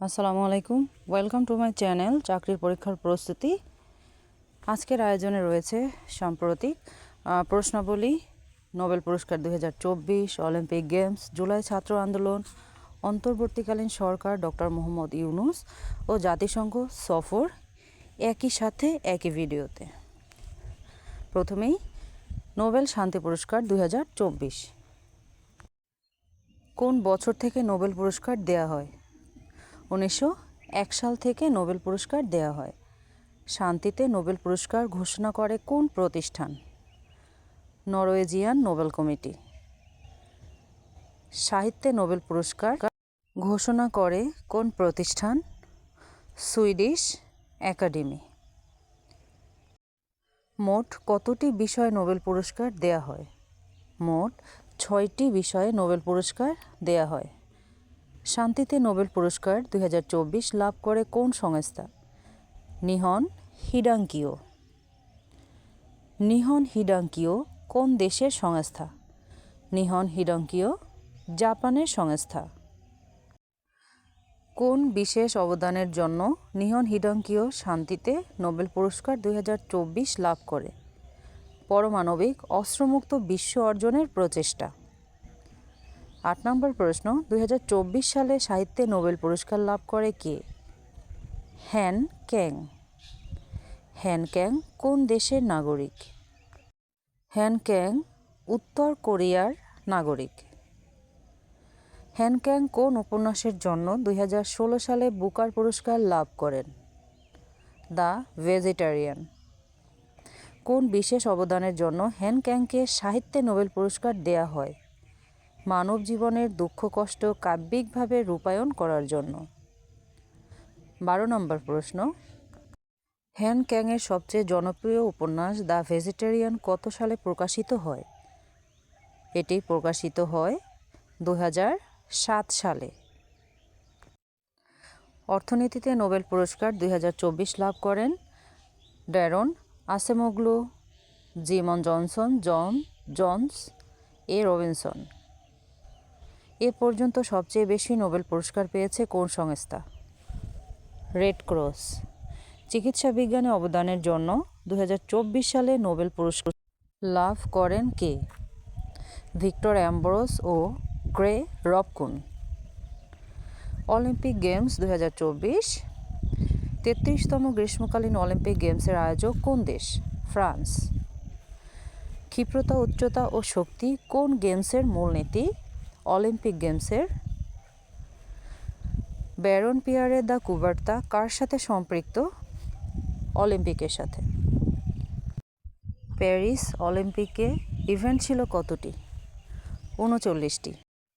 আসসালামু আলাইকুম। Welcome to my channel চাকরির পরীক্ষার প্রস্তুতি। আজকের আয়োজনে রয়েছে সাম্প্রতিক প্রশ্নাবলী, নোবেল পুরস্কার দু হাজার চব্বিশ, অলিম্পিক গেমস, জুলাই ছাত্র আন্দোলন, অন্তর্বর্তীকালীন সরকার ডক্টর মোহাম্মদ ইউনুস ও জাতিসংঘ সফর একই সাথে একই ভিডিওতে। প্রথমেই, নোবেল শান্তি পুরস্কার দুই হাজার চব্বিশ। কোন বছর থেকে নোবেল পুরস্কার দেয়া হয়? উনিশশো এক সাল থেকে নোবেল পুরস্কার দেয়া হয়। শান্তিতে নোবেল পুরস্কার ঘোষণা করে কোন প্রতিষ্ঠান? Norwegian Nobel committee. সাহিত্যে নোবেল পুরস্কার ঘোষণা করে কোন প্রতিষ্ঠান? Swedish academy. মোট কতটি বিষয়ে নোবেল পুরস্কার দেয়া হয়? মোট ছয়টি বিষয়ে নোবেল পুরস্কার দেয়া হয়। শান্তিতে নোবেল পুরস্কার দুই হাজার চব্বিশ লাভ করে কোন সংস্থা? নিহন হিডাঙ্কিও নিহন হিডাঙ্কিও কোন দেশের সংস্থা? নিহন হিডাঙ্কিও জাপানের সংস্থা। কোন বিশেষ অবদানের জন্য নিহন হিডাঙ্কিও শান্তিতে নোবেল পুরস্কার দুই হাজার চব্বিশ লাভ করে? পরমাণবিক অস্ত্রমুক্ত বিশ্ব অর্জনের প্রচেষ্টা। আট নম্বর প্রশ্ন, দুই হাজার চব্বিশ সালে সাহিত্যে নোবেল পুরস্কার লাভ করে কে? হ্যান ক্যাং। হ্যান ক্যাং কোন দেশের নাগরিক? হ্যান ক্যাং উত্তর কোরিয়ার নাগরিক। হ্যান ক্যাং কোন উপন্যাসের জন্য দু হাজার ষোলো সালে বুকার পুরস্কার লাভ করেন? The vegetarian. কোন বিশেষ অবদানের জন্য হ্যান ক্যাংকে সাহিত্যে নোবেল পুরস্কার দেয়া হয়? মানব জীবনের দুঃখ, কষ্ট কাব্যিকভাবে রূপায়ণ করার জন্য। বারো নম্বর প্রশ্ন। হ্যান ক্যাংয়ের সবচেয়ে জনপ্রিয় উপন্যাস দ্য ভেজিটেরিয়ান কত সালে প্রকাশিত হয়? এটি প্রকাশিত হয় দু সাত সালে। অর্থনীতিতে নোবেল পুরস্কার দু হাজার চব্বিশ লাভ করেন Daron Acemoglu, Simon Johnson, John Johns, A Robinson. এ পর্যন্ত সবচেয়ে বেশি নোবেল পুরস্কার পেয়েছে কোন সংস্থা? Red Cross. চিকিৎসা বিজ্ঞানে অবদানের জন্য দু হাজার চব্বিশ সালে নোবেল পুরস্কার লাভ করেন কে? ভিক্টর অ্যাম্বরোস ও গ্রে রবকুন অলিম্পিক গেমস দু হাজার চব্বিশ। তেত্রিশতম গ্রীষ্মকালীন অলিম্পিক গেমসের আয়োজক কোন দেশ? ফ্রান্স। ক্ষিপ্রতা, উচ্চতা ও শক্তি কোন গেমসের মূলনীতি? অলিম্পিক গেমসের। ব্যারন পিয়ারে দ্য কুবার্তা কার সাথে সম্পৃক্ত? অলিম্পিকের সাথে। প্যারিস অলিম্পিকে ইভেন্ট ছিল কতটি? উনচল্লিশটি।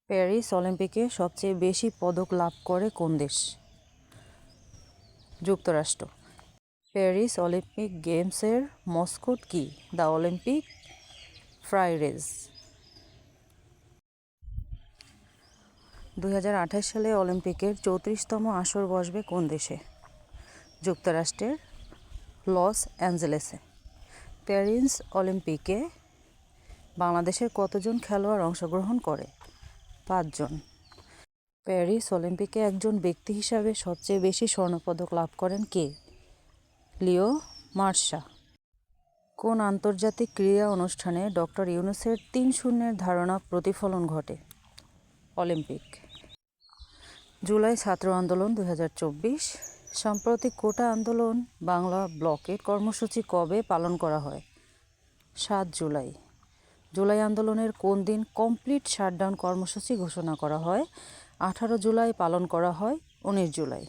প্যারিস অলিম্পিকে সবচেয়ে বেশি পদক লাভ করে কোন দেশ? যুক্তরাষ্ট্র। প্যারিস অলিম্পিক গেমসের মস্কোট কি? The Olympic Phryges. দু হাজার আঠাশ সালে অলিম্পিকের চৌত্রিশতম আসর বসবে কোন দেশে? যুক্তরাষ্ট্রের লস অ্যাঞ্জেলেসে। প্যারিস অলিম্পিকে বাংলাদেশের কতজন খেলোয়াড় অংশগ্রহণ করে? পাঁচজন। প্যারিস অলিম্পিকে একজন ব্যক্তি হিসাবে সবচেয়ে বেশি স্বর্ণপদক লাভ করেন কে? লিও মার্শা। কোন আন্তর্জাতিক ক্রীড়া অনুষ্ঠানে ডক্টর ইউনুসের তিন শূন্যের ধারণা প্রতিফলন ঘটে? অলিম্পিক। জুলাই ছাত্র আন্দোলন দু হাজার চব্বিশ। সাম্প্রতিক কোটা আন্দোলন বাংলা ব্লকের কর্মসূচি কবে পালন করা হয়? সাত জুলাই। জুলাই আন্দোলনের কোন দিন কমপ্লিট শাটডাউন কর্মসূচি ঘোষণা করা হয়? আঠারো জুলাই পালন করা হয়, উনিশ জুলাই।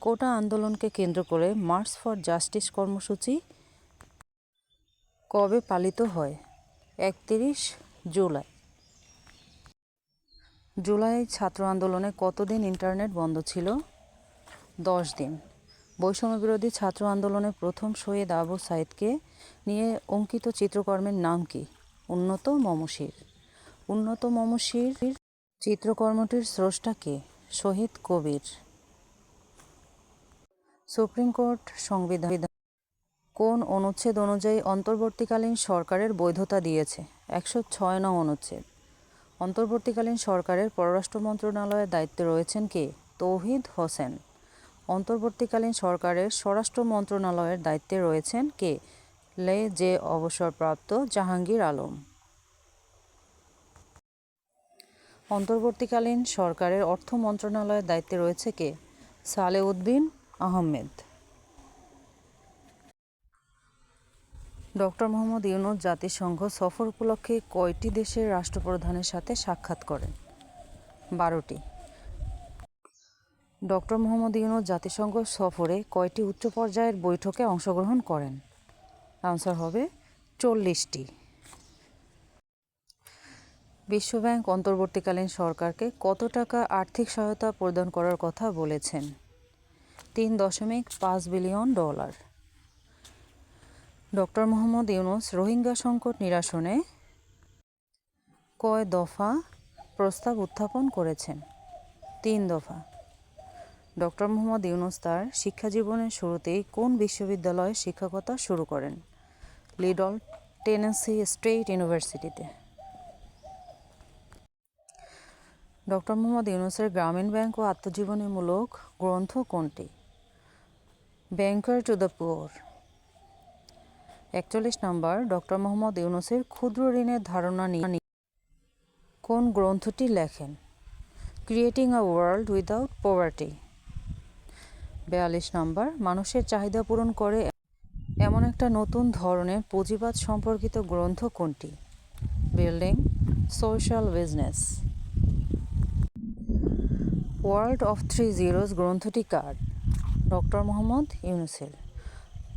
কোটা আন্দোলনকে কেন্দ্র করে মার্চ ফর জাস্টিস কর্মসূচি কবে পালিত হয়? একত্রিশ জুলাই। জুলাই ছাত্র আন্দোলনে কতদিন ইন্টারনেট বন্ধ ছিল? দশ দিন। বৈষম্য বিরোধী ছাত্র আন্দোলনের প্রথম শহীদ আবু সাইদকে নিয়ে অঙ্কিত চিত্রকর্মের নাম কি? উন্নত মমশির। উন্নত মমশির চিত্রকর্মটির স্রষ্টা কে? শহীদ কবির। সুপ্রিম কোর্ট সংবিধান কোন অনুচ্ছেদ অনুযায়ী অন্তর্বর্তীকালীন সরকারের বৈধতা দিয়েছে? একশো ছয় নং অনুচ্ছেদ। অন্তর্বর্তীকালীন সরকারের পররাষ্ট্র মন্ত্রণালয়ের দায়িত্বে রয়েছেন কে? তৌহিদ হোসেন। অন্তর্বর্তীকালীন সরকারের স্বরাষ্ট্র মন্ত্রণালয়ের দায়িত্বে রয়েছেন কে? লে যে অবসরপ্রাপ্ত জাহাঙ্গীর আলম। অন্তর্বর্তীকালীন সরকারের অর্থ মন্ত্রণালয়ের দায়িত্বে রয়েছে কে? সালেউদ্দিন আহমেদ। ডক্টর মোহাম্মদ ইউনুস জাতিসংঘ সফর উপলক্ষে কয়টি দেশের রাষ্ট্রপ্রধানের সাথে সাক্ষাৎ করেন? বারোটি। ডক্টর মোহাম্মদ ইউনুস জাতিসংঘ সফরে কয়টি উচ্চ পর্যায়ের বৈঠকে অংশগ্রহণ করেন? আনসার হবে চল্লিশটি। বিশ্বব্যাংক অন্তর্বর্তীকালীন সরকারকে কত টাকা আর্থিক সহায়তা প্রদান করার কথা বলেছেন? তিন দশমিক পাঁচ billion dollar. Doctor Mohammad Yunus Rohingya সংকট নিরসনে কয় দফা প্রস্তাব উত্থাপন করেছেন? তিন দফা। ডক্টর মোহাম্মদ ইউনুস তার শিক্ষা জীবনের শুরুতেই কোন বিশ্ববিদ্যালয়ে শিক্ষকতা শুরু করেন? লিডল টেনেসি স্টেট ইউনিভার্সিটিতে। ডক্টর মোহাম্মদ ইউনুসের গ্রামীণ ব্যাংক ও আত্মজীবনীমূলক গ্রন্থ কোনটি? ব্যাংকার টু দ্য পুয়ার একচল্লিশ নম্বর, ডক্টর মোহাম্মদ ইউনুসের ক্ষুদ্র ঋণের ধারণা নিয়ে কোন গ্রন্থটি লেখেন? Creating a world without poverty বেয়াল্লিশ number, মানুষের চাহিদা পূরণ করে এমন একটা নতুন ধরনের পুঁজিবাদ সম্পর্কিত গ্রন্থ কোনটি? Building social business world of three zeros গ্রন্থটি কার? ডক্টর মোহাম্মদ ইউনুসের।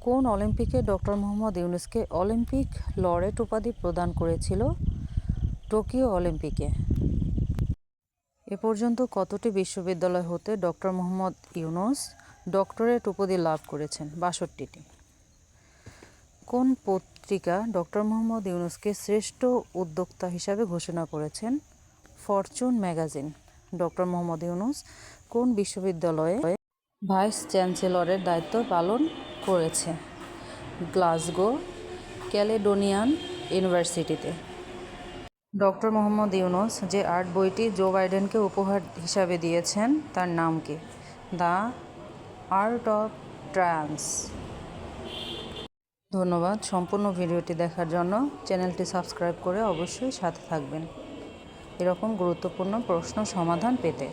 কোন অলিম্পিকে ডক্টর মোহাম্মদ ইউনুসকে অলিম্পিক লরেট উপাধি প্রদান করেছিল টোকিও অলিম্পিকে? এ পর্যন্ত কতটি বিশ্ববিদ্যালয় হতে ডক্টর মোহাম্মদ ইউনুস ডক্টরেট উপাধি লাভ করেছেন? বাষট্টিটি। কোন পত্রিকা ডক্টর মোহাম্মদ ইউনুসকে শ্রেষ্ঠ উদ্যোক্তা হিসাবে ঘোষণা করেছেন? Fortune magazine. Doctor Mohammad Yunus কোন বিশ্ববিদ্যালয়ে ভাইস চ্যান্সেলরের দায়িত্ব পালন করেছে গ্লাসগো, ক্যালেডোনিয়ান ইউনিভার্সিটিতে। ডক্টর মোহাম্মদ ইউনুস যে আর্ট বইটি জো বাইডেনকে উপহার হিসাবে দিয়েছেন, তার নাম কি? The art of trance. ধন্যবাদ সম্পূর্ণ ভিডিওটি দেখার জন্য। চ্যানেলটি সাবস্ক্রাইব করে অবশ্যই সাথে থাকবেন। এরকম গুরুত্বপূর্ণ প্রশ্ন সমাধান পেতে